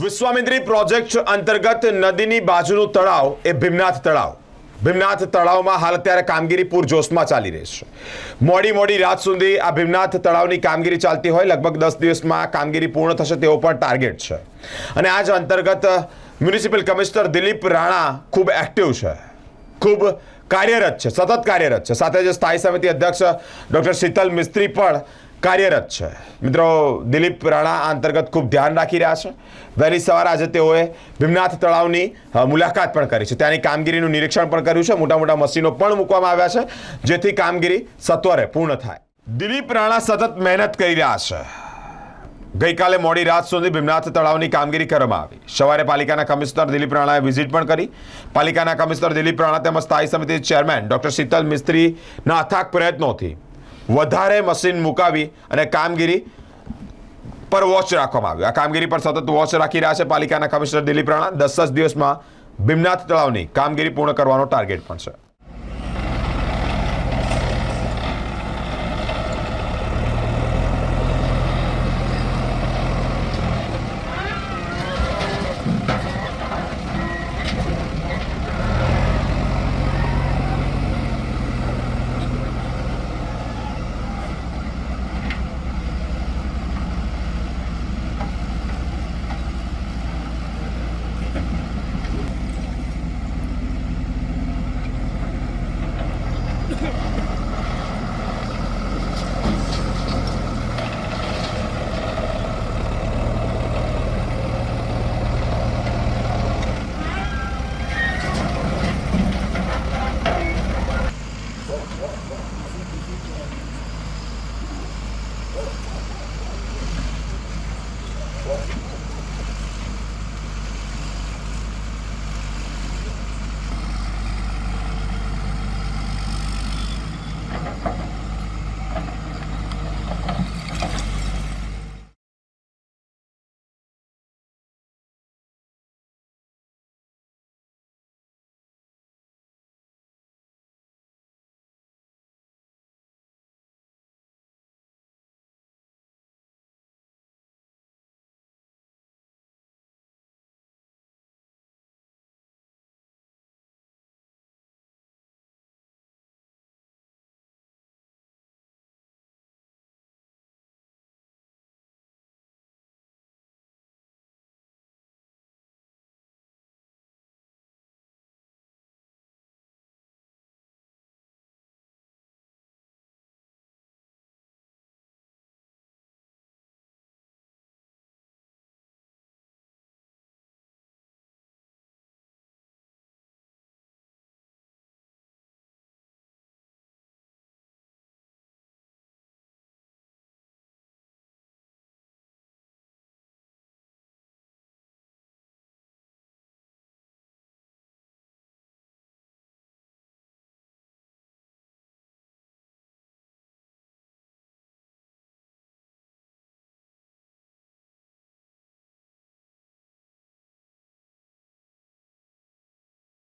Vishwamitri project અંતર્ગત નદીની બાજુનું તળાવ એ ભીમનાથ તળાવ. ભીમનાથ તળાવમાં હાલ અત્યારે કામગીરી પૂરજોશમાં ચાલી રહી છે. મોડી મોડી રાત સુધી આ ભીમનાથ તળાવની કામગીરી ચાલતી હોય, લગભગ દસ દિવસમાં કામગીરી પૂર્ણ થશે તેવો પણ ટાર્ગેટ છે. અને આજ અંતર્ગત મ્યુનિસિપલ કમિશનર દિલીપ રાણા ખૂબ એક્ટિવ છે. ખૂબ કાર્યરત છે, સતત કાર્યરત છે. સાથે જ સ્થાયી સમિતિ અધ્યક્ષ ડૉક્ટર શીતલ મિસ્ત્રી પણ કાર્યરત છે. મિત્રો, દિલીપ રાણા આ અંતર્ગત ખૂબ ધ્યાન રાખી રહ્યા છે. વહેલી સવારે આજે તેઓએ ભીમનાથ તળાવની મુલાકાત પણ કરી છે. ત્યાંની કામગીરીનું નિરીક્ષણ પણ કર્યું છે. મોટા મોટા મશીનો પણ મૂકવામાં આવ્યા છે, જેથી કામગીરી સત્વરે પૂર્ણ થાય. દિલીપ રાણા સતત મહેનત કરી રહ્યા છે. ગઈકાલે મોડી રાત સુધી ભીમનાથ તળાવની કામગીરી કરવામાં આવી. સવારે પાલિકાના કમિશનર દિલીપ રાણાએ વિઝિટ પણ કરી. પાલિકાના કમિશનર દિલીપ રાણા તેમજ સ્થાયી સમિતિ ચેરમેન ડોક્ટર શીતલ મિસ્ત્રીના અથાક પ્રયત્નોથી વધારે મશીન મુકાવી અને કામગીરી પર વોચ રાખવામાં આવ્યું. આ કામગીરી પર સતત વોચ રાખી રહ્યા છે પાલિકાના કમિશનર દિલીપ રાણા. દસ જ દિવસમાં ભીમનાથ તળાવની કામગીરી પૂર્ણ કરવાનો ટાર્ગેટ પણ છે.